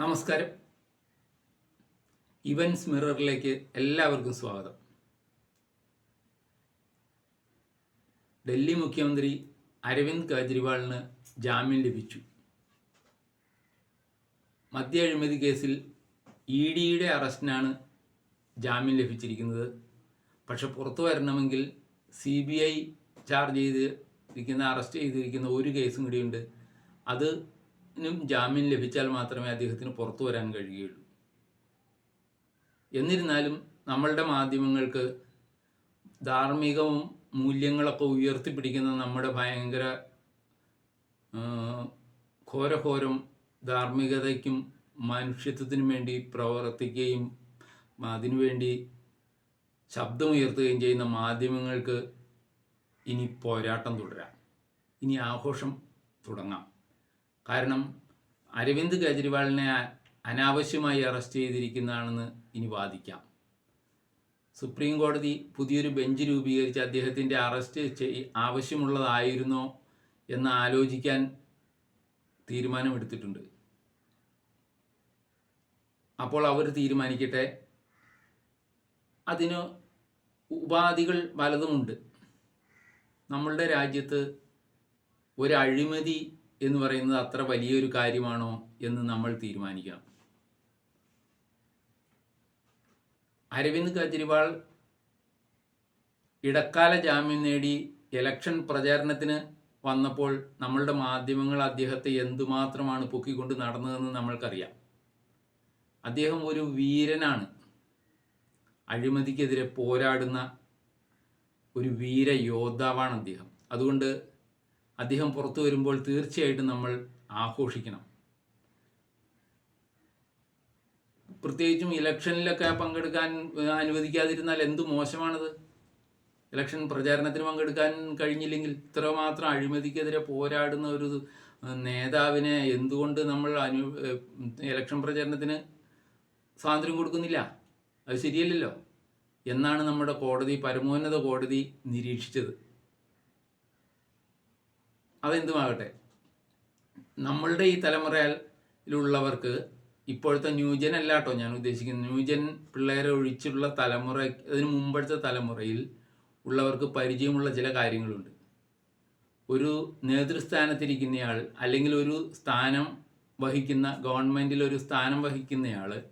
നമസ്കാരം. ഇവൻസ് മിററിലേക്ക് എല്ലാവർക്കും സ്വാഗതം. ഡൽഹി മുഖ്യമന്ത്രി അരവിന്ദ് കെജ്രിവാളിന് ജാമ്യം ലഭിച്ചു. മദ്യ അഴിമതി കേസിൽ ഇ ഡിയുടെ അറസ്റ്റിനാണ് ജാമ്യം ലഭിച്ചിരിക്കുന്നത്. പക്ഷെ പുറത്തു വരണമെങ്കിൽ സി ബി ഐ ചാർജ് ചെയ്തിരിക്കുന്ന അറസ്റ്റ് ചെയ്തിരിക്കുന്ന ഒരു കേസും കൂടിയുണ്ട്. അതിനും ജാമ്യം ലഭിച്ചാൽ മാത്രമേ അദ്ദേഹത്തിന് പുറത്തു വരാൻ കഴിയുകയുള്ളൂ എന്നിരുന്നാലും നമ്മളുടെ മാധ്യമങ്ങൾക്ക് ധാർമ്മികവും മൂല്യങ്ങളൊക്കെ ഉയർത്തിപ്പിടിക്കുന്ന നമ്മുടെ ഭയങ്കര ഘോരഘോരം ധാർമ്മികതയ്ക്കും മനുഷ്യത്വത്തിനും വേണ്ടി പ്രവർത്തിക്കുകയും അതിനുവേണ്ടി ശബ്ദമുയർത്തുകയും ചെയ്യുന്ന മാധ്യമങ്ങൾക്ക് ഇനി പോരാട്ടം തുടരാം. ഇനി ആഘോഷം തുടങ്ങാം. കാരണം അരവിന്ദ് കേജ്രിവാളിനെ അനാവശ്യമായി അറസ്റ്റ് ചെയ്തിരിക്കുന്നതാണെന്ന് ഇനി വാദിക്കാം. സുപ്രീം കോടതി പുതിയൊരു ബെഞ്ച് രൂപീകരിച്ച് അദ്ദേഹത്തിന്റെ അറസ്റ്റ് ചെയ് ആവശ്യമുള്ളതായിരുന്നോ എന്ന് ആലോചിക്കാൻ തീരുമാനമെടുത്തിട്ടുണ്ട്. അപ്പോൾ അവർ തീരുമാനിക്കട്ടെ. അതിന് ഉപാധികൾ പലതുമുണ്ട്. നമ്മളുടെ രാജ്യത്ത് ഒരു അഴിമതി എന്ന് പറയുന്നത് അത്ര വലിയൊരു കാര്യമാണോ എന്ന് നമ്മൾ തീരുമാനിക്കണം. അരവിന്ദ് കെജ്രിവാൾ ഇടക്കാല ജാമ്യം നേടി ഇലക്ഷൻ പ്രചാരണത്തിന് വന്നപ്പോൾ നമ്മളുടെ മാധ്യമങ്ങൾ അദ്ദേഹത്തെ എന്തുമാത്രമാണ് പൊക്കിക്കൊണ്ട് നടന്നതെന്ന് നമ്മൾക്കറിയാം. അദ്ദേഹം ഒരു വീരനാണ്. അഴിമതിക്കെതിരെ പോരാടുന്ന ഒരു വീര യോദ്ധാവാണ് അദ്ദേഹം. അതുകൊണ്ട് അദ്ദേഹം പുറത്തു വരുമ്പോൾ തീർച്ചയായിട്ടും നമ്മൾ ആഘോഷിക്കണം. പ്രത്യേകിച്ചും ഇലക്ഷനിലൊക്കെ പങ്കെടുക്കാൻ അനുവദിക്കാതിരുന്നാൽ എന്ത് മോശമാണത്? ഇലക്ഷൻ പ്രചാരണത്തിന് പങ്കെടുക്കാൻ കഴിഞ്ഞില്ലെങ്കിൽ ഇത്രമാത്രം അഴിമതിക്കെതിരെ പോരാടുന്ന ഒരു നേതാവിനെ എന്തുകൊണ്ട് നമ്മൾ അനു ഇലക്ഷൻ പ്രചാരണത്തിന് സ്വാതന്ത്ര്യം കൊടുക്കുന്നില്ല? അത് ശരിയല്ലല്ലോ. എന്നാണ് നമ്മുടെ കോടതി പരമോന്നത കോടതി നിരീക്ഷിച്ചത്. അതെന്തുമാകട്ടെ? നമ്മളുടെ ഈ തലമുറയിലുള്ളവർക്ക് ഇപ്പോഴത്തെ ന്യൂജൻ അല്ല കേട്ടോ ഞാൻ ഉദ്ദേശിക്കുന്നത്. ന്യൂജൻ പിള്ളേരെ ഒഴിച്ചുള്ള തലമുറ അതിന് മുമ്പത്തെ തലമുറയിൽ ഉള്ളവർക്ക് പരിചയമുള്ള ചില കാര്യങ്ങളുണ്ട്. ഒരു നേതൃസ്ഥാനത്തിരിക്കുന്നയാൾ അല്ലെങ്കിൽ ഒരു സ്ഥാനം വഹിക്കുന്ന ഗവൺമെന്റിൽ ഒരു സ്ഥാനം വഹിക്കുന്നയാൾ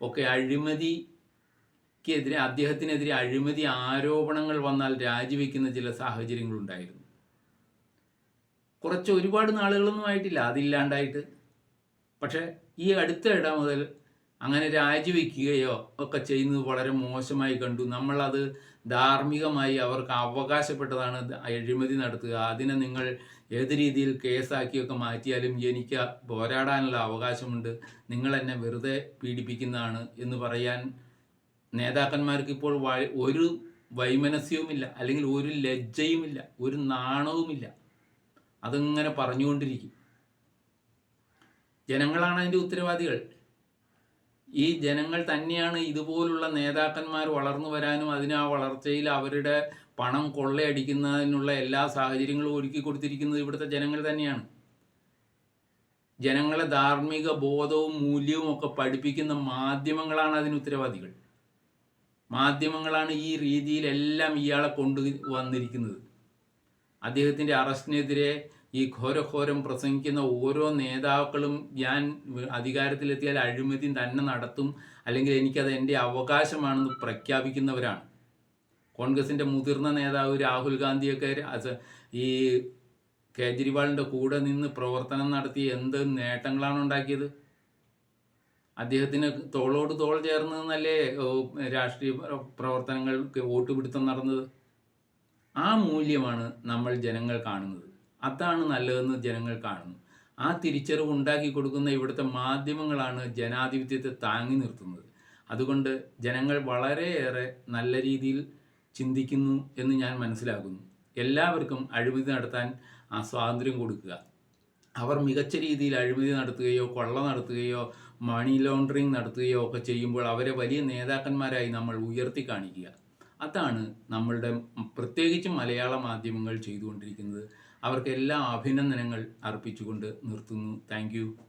ഒക്കെ അഴിമതിക്കെതിരെ അദ്ദേഹത്തിനെതിരെ അഴിമതി ആരോപണങ്ങൾ വന്നാൽ രാജിവെക്കുന്ന ചില സാഹചര്യങ്ങളുണ്ടായിരുന്നു. കുറച്ച് ഒരുപാട് നാളുകളൊന്നും ആയിട്ടില്ല. അതില്ലാണ്ടായിട്ട്. പക്ഷെ ഈ അടുത്ത ഇടം മുതൽ അങ്ങനെ രാജിവെക്കുകയോ ഒക്കെ ചെയ്യുന്നത് വളരെ മോശമായി കണ്ടു. നമ്മളത് ധാർമ്മികമായി അവർക്ക് അവകാശപ്പെട്ടതാണ് അഴിമതി നടത്തുക. അതിനെ നിങ്ങൾ ഏത് രീതിയിൽ കേസാക്കിയൊക്കെ മാറ്റിയാലും എനിക്ക് പോരാടാനുള്ള അവകാശമുണ്ട്. നിങ്ങൾ എന്നെ വെറുതെ പീഡിപ്പിക്കുന്നതാണ് എന്ന് പറയാൻ നേതാക്കന്മാർക്ക് ഇപ്പോൾ ഒരു വൈമനസ്യവുമില്ല. അല്ലെങ്കിൽ ഒരു ലജ്ജയുമില്ല. ഒരു നാണവുമില്ല. അതിങ്ങനെ പറഞ്ഞുകൊണ്ടിരിക്കും. ജനങ്ങളാണ് അതിന്റെ ഉത്തരവാദികൾ. ഈ ജനങ്ങൾ തന്നെയാണ് ഇതുപോലുള്ള നേതാക്കന്മാർ വളർന്നു വരാനും അതിന് ആ വളർച്ചയിൽ അവരുടെ പണം കൊള്ളയടിക്കുന്നതിനുള്ള എല്ലാ സാഹചര്യങ്ങളും ഒരുക്കി കൊടുത്തിരിക്കുന്നത് ഇവിടുത്തെ ജനങ്ങൾ തന്നെയാണ്. ജനങ്ങളെ ധാർമ്മിക ബോധവും മൂല്യവും ഒക്കെ പഠിപ്പിക്കുന്ന മാധ്യമങ്ങളാണ് അതിന് ഉത്തരവാദികൾ. മാധ്യമങ്ങളാണ് ഈ രീതിയിലെല്ലാം ഇയാളെ കൊണ്ടു വന്നിരിക്കുന്നത് അദ്ദേഹത്തിന്റെ അറസ്റ്റിനെതിരെ ഈ ഘോരഘോരം പ്രസംഗിക്കുന്ന ഓരോ നേതാക്കളും ഞാൻ അധികാരത്തിലെത്തിയാൽ അഴിമതി തന്നെ നടത്തും അല്ലെങ്കിൽ എനിക്കത് എന്റെ അവകാശമാണെന്ന് പ്രഖ്യാപിക്കുന്നവരാണ്. കോൺഗ്രസിന്റെ മുതിർന്ന നേതാവ് രാഹുൽ ഗാന്ധിയൊക്കെ ഈ കേജ്രിവാളിന്റെ കൂടെ നിന്ന് പ്രവർത്തനം നടത്തി എന്ത് നേട്ടങ്ങളാണ് ഉണ്ടാക്കിയത്? അദ്ദേഹത്തിന് തോളോട് തോൾ ചേർന്ന് നല്ല രാഷ്ട്രീയ പ്രവർത്തനങ്ങൾക്ക് വോട്ട് പിടുത്തം നടന്നത്? ആ മൂല്യമാണ് നമ്മൾ ജനങ്ങൾ കാണുന്നത്. അതാണ് നല്ലതെന്ന് ജനങ്ങൾ കാണുന്നു. ആ തിരിച്ചറിവ് ഉണ്ടാക്കി കൊടുക്കുന്ന ഇവിടുത്തെ മാധ്യമങ്ങളാണ് ജനാധിപത്യത്തെ താങ്ങി നിർത്തുന്നത്. അതുകൊണ്ട് ജനങ്ങൾ വളരെയേറെ നല്ല രീതിയിൽ ചിന്തിക്കുന്നു എന്ന് ഞാൻ മനസ്സിലാക്കുന്നു. എല്ലാവർക്കും അഴിമതി നടത്താൻ ആ സ്വാതന്ത്ര്യം കൊടുക്കുക. അവർ മികച്ച രീതിയിൽ അഴിമതി നടത്തുകയോ കൊള്ള നടത്തുകയോ മണി ലോണ്ടറിങ് നടത്തുകയോ ഒക്കെ ചെയ്യുമ്പോൾ അവരെ വലിയ നേതാക്കന്മാരായി നമ്മൾ ഉയർത്തി കാണിക്കുക. അതാണ് നമ്മളുടെ പ്രത്യേകിച്ചും മലയാള മാധ്യമങ്ങൾ ചെയ്തുകൊണ്ടിരിക്കുന്നത്. അവർക്ക് എല്ലാ അഭിനന്ദനങ്ങൾ അർപ്പിച്ചുകൊണ്ട് നിർത്തുന്നു. താങ്ക്